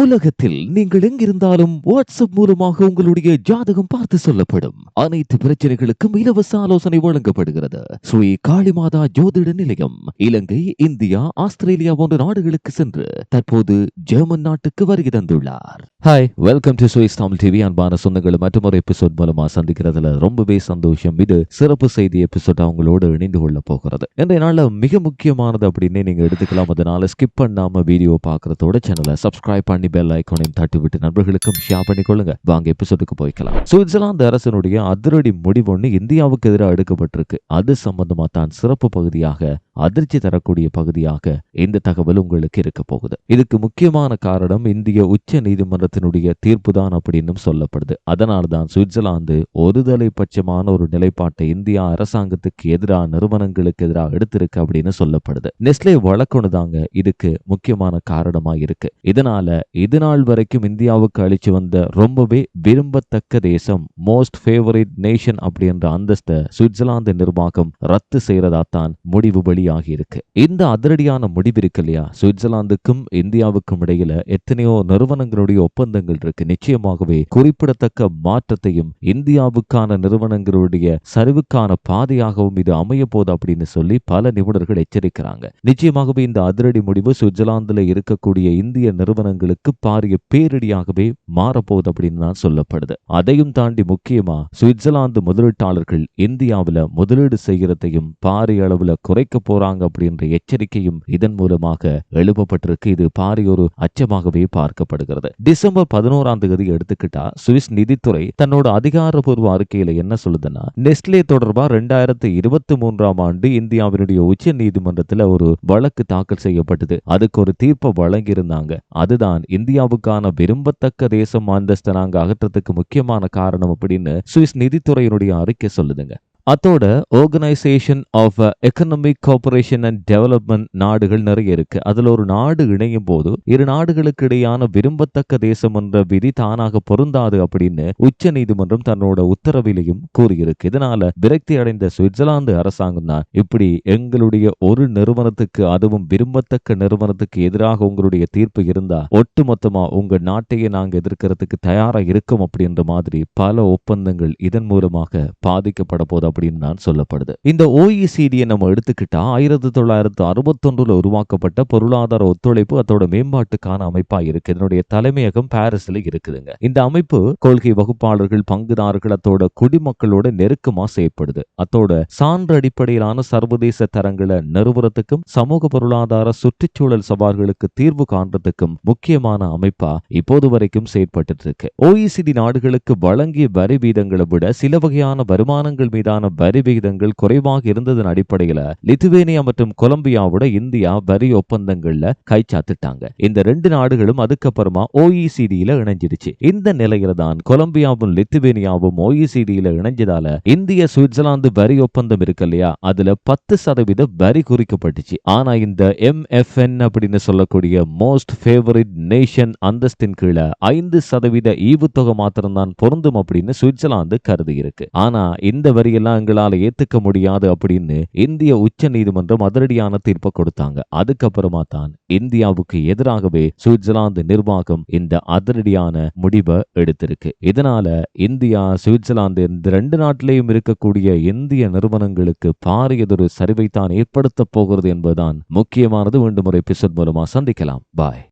உலகத்தில் நீங்கள் எங்கிருந்தாலும் வாட்ஸ்அப் மூலமாக உங்களுடைய ஜாதகம் பார்த்து சொல்லப்படும். அனைத்து பிரச்சனைகளுக்கும் இலவச ஆலோசனை வழங்கப்படுகிறது. ஸ்ரீ காளிமாதா ஜோதிட நிலையம் இலங்கை இந்தியா ஆஸ்திரேலியா போன்ற நாடுகளுக்கு சென்று தற்போது ஜெர்மன் நாட்டுக்கு வருகை தந்துள்ளார். Hi welcome to Swiss Tamil TV அன்பான சொந்தங்கள். ஒரு எபிசோட் மூலமா சந்திக்கிறதுல ரொம்பவே சந்தோஷம். இது சிறப்பு செய்தி எபிசோட் அவங்களோடு இணைந்து கொள்ள போகிறது. இன்றைய நாள்ல மிக முக்கியமானது அப்படின்னு நீங்க எடுத்துக்கலாம். அதனால ஸ்கிப் பண்ணாம வீடியோ பார்க்கறதோட சேனலை சப்ஸ்கிரைப் பண்ணி பெல் ஐக்கானையும் தட்டி விட்டு நண்பர்களுக்கும் ஷேர் பண்ணிக்கொள்ளுங்க. வாங்க எபிசோடுக்கு போய்க்கலாம். சுவிட்சர்லாந்து அரசனுடைய அதிரடி முடிவு ஒன்று இந்தியாவுக்கு எதிராக எடுக்கப்பட்டிருக்கு. அது சம்பந்தமா தான் சிறப்பு பகுதியாக அதிர்ச்சி தரக்கூடிய பகுதியாக இந்த தகவல் உங்களுக்கு இருக்க போகுது. இதுக்கு முக்கியமான காரணம் இந்திய உச்ச நீதிமன்றத்தினுடைய தீர்ப்பு தான் அப்படின்னு சொல்லப்படுது. அதனால்தான் சுவிட்சர்லாந்து ஒருதலை பட்சமான ஒரு நிலைப்பாட்டை இந்தியா அரசாங்கத்துக்கு எதிராக நிறுவனங்களுக்கு எதிராக எடுத்திருக்கு அப்படின்னு சொல்லப்படுது. நெஸ்லே வழக்கொன்னு தாங்க இதுக்கு முக்கியமான காரணமா இருக்கு. இதனால இது நாள் வரைக்கும் இந்தியாவுக்கு அளிச்சு வந்த ரொம்பவே விரும்பத்தக்க தேசம் மோஸ்ட் ஃபேவரட் நேஷன் அப்படின்ற அந்தஸ்தை சுவிட்சர்லாந்து நிர்வாகம் ரத்து செய்யறதா தான் முடிவு வெளியாகி இருக்கு. இந்த அதிரடியான முடிவு இருக்கு இல்லையா? சுவிட்சர்லாந்துக்கும் இந்தியாவுக்கும் இடையில எத்தனையோ நிறுவனங்களுடைய ஒப்பந்தங்கள் இருக்கு. நிச்சயமாகவே குறிப்பிடத்தக்க மாற்றத்தையும் இந்தியாவுக்கான நிறுவனங்களுடைய சரிவுக்கான பாதையாகவும் இது அமைய போது அப்படின்னு சொல்லி பல நிபுணர்கள் எச்சரிக்கிறாங்க. நிச்சயமாகவே இந்த அதிரடி முடிவு சுவிட்சர்லாந்துல இருக்கக்கூடிய இந்திய நிறுவனங்களுக்கு பாரிய பேரிடியாகவே மாறப்போகுது அப்படின்னு தான் சொல்லப்படுது. அதையும் தாண்டி முக்கியமா சுவிட்சர்லாந்து முதலீட்டாளர்கள் இந்தியாவில் முதலீடு செய்யறதையும் பாரிய அளவில் குறைக்க போறாங்க அப்படின்ற எச்சரிக்கையும் இதன் மூலமாக எழுப்பப்பட்டிருக்கு. இது பாரிய ஒரு அச்சமாகவே பார்க்கப்படுகிறது. டிசம்பர் பதினோராம் தேதி எடுத்துக்கிட்டா சுவிஸ் நிதித்துறை தன்னோட அதிகாரப்பூர்வ அறிக்கையில என்ன சொல்லுதுன்னா நெஸ்லே தொடர்பா ரெண்டாயிரத்தி இருபத்தி மூன்றாம் ஆண்டு இந்தியாவினுடைய உச்ச நீதிமன்றத்துல ஒரு வழக்கு தாக்கல் செய்யப்பட்டது. அதுக்கு ஒரு தீர்ப்பை வழங்கியிருந்தாங்க. அதுதான் இந்தியாவுக்கான விரும்பத்தக்க தேசம் அந்தஸ்தை நாங்க அகற்றத்துக்கு முக்கியமான காரணம் அப்படின்னு சுவிஸ் நிதித்துறையினுடைய அறிக்கை சொல்லுதுங்க. அத்தோட organisation of economic cooperation and development நாடுகள் நிறைய இருக்கு. அதுல ஒரு நாடு இணையும் போது இரு நாடுகளுக்கு இடையான விரும்பத்தக்க தேசம் என்ற விதி தானாக பொருந்தாது அப்படின்னு உச்ச நீதிமன்றம் தன்னோட உத்தரவிலையும் கூறியிருக்கு. இதனால விரக்தி அடைந்த சுவிட்சர்லாந்து அரசாங்கம் தான் இப்படி எங்களுடைய ஒரு நிறுவனத்துக்கு அதுவும் விரும்பத்தக்க நிறுவனத்துக்கு எதிராக உங்களுடைய தீர்ப்பு இருந்தா ஒட்டுமொத்தமா உங்க நாட்டையே நாங்க எதிர்க்கிறதுக்கு தயாரா இருக்கோம் அப்படின்ற மாதிரி பல ஒப்பந்தங்கள் இதன் மூலமாக பாதிக்கப்பட போது அப்படின்னு தான் சொல்லப்படுது. இந்த ஓஇசிடியை நம்ம எடுத்துக்கிட்டா ஆயிரத்தி தொள்ளாயிரத்து அறுபத்தொன்றுல உருவாக்கப்பட்ட பொருளாதார ஒத்துழைப்பு அதோட மேம்பாட்டுக்கான அமைப்பா இருக்கு. இதனுடைய தலைமையகம் பாரிஸ்ல இருக்குதுங்க. இந்த அமைப்பு கொள்கை வகுப்பாளர்கள் பங்குதாரர்கள் அதோட குடிமக்களோட நெருக்கமா செயற்படுது. அதோட சான்று அடிப்படையிலான சர்வதேச தரங்களை நிறுவனத்துக்கும் சமூக பொருளாதார சுற்றுச்சூழல் சவால்களுக்கு தீர்வு காண்றதுக்கும் முக்கியமான அமைப்பா இப்போது வரைக்கும் செயற்பட்டு இருக்கு. ஓஇசிடி நாடுகளுக்கு வழங்கிய வரி வீதங்களை விட சில வகையான வருமானங்கள் மீதான வரி விகிதங்கள் குறைவாக இருந்ததன் அடிப்படையில லித்துவேனியா மற்றும் கொலம்பியாவோட இந்தியா வரி ஒப்பந்தங்கள்ல கைச்சாத்துட்டாங்க இந்த ரெண்டு நாடுகளும் அதுக்கப்புறமா ஓஇசிடியில இணைஞ்சிருச்சு. இந்த நிலையில தான் கொலம்பியாவும் லித்துவேனியாவும் ஓஇசிடியில இணைஞ்சதால இந்திய சுவிட்சர்லாந்து வரி ஒப்பந்தம் இருக்கு இல்லையா? அதுல பத்து சதவீத வரி குறிக்கப்பட்டுச்சு. ஆனா இந்த எம்எஃப்என் அப்படின்னு சொல்லக்கூடிய மோஸ்ட் ஃபேவரட் நேஷன் அந்தஸ்தின் கீழே ஐந்து சதவீத ஈவுத்தொகை மாத்திரம்தான் பொருந்தும் அப்படின்னு சுவிட்சர்லாந்து கருதி இருக்கு. ஆனா இந்த வரியெல்லாம் எங்களால ஏத்துக்க முடியாது அப்படின்னு இந்திய உச்ச நீதிமன்றம் அதிரடியான தீர்ப்பை கொடுத்தாங்க. அதுக்கப்புறமா தான் இந்தியாவுக்கு எதிராகவே சுவிட்சர்லாந்து நிர்வாகம் இந்த அதிரடியான முடிவை எடுத்திருக்கு. இதனால இந்தியா சுவிட்சர்லாந்து இந்த ரெண்டு நாட்டிலேயும் இருக்கக்கூடிய இந்திய நிறுவனங்களுக்கு பாரியதொரு சரிவை தான் ஏற்படுத்த போகிறது என்பதுதான் முக்கியமானது. மீண்டும் ஒரு எபிசோட் மூலமா சந்திக்கலாம். பாய்.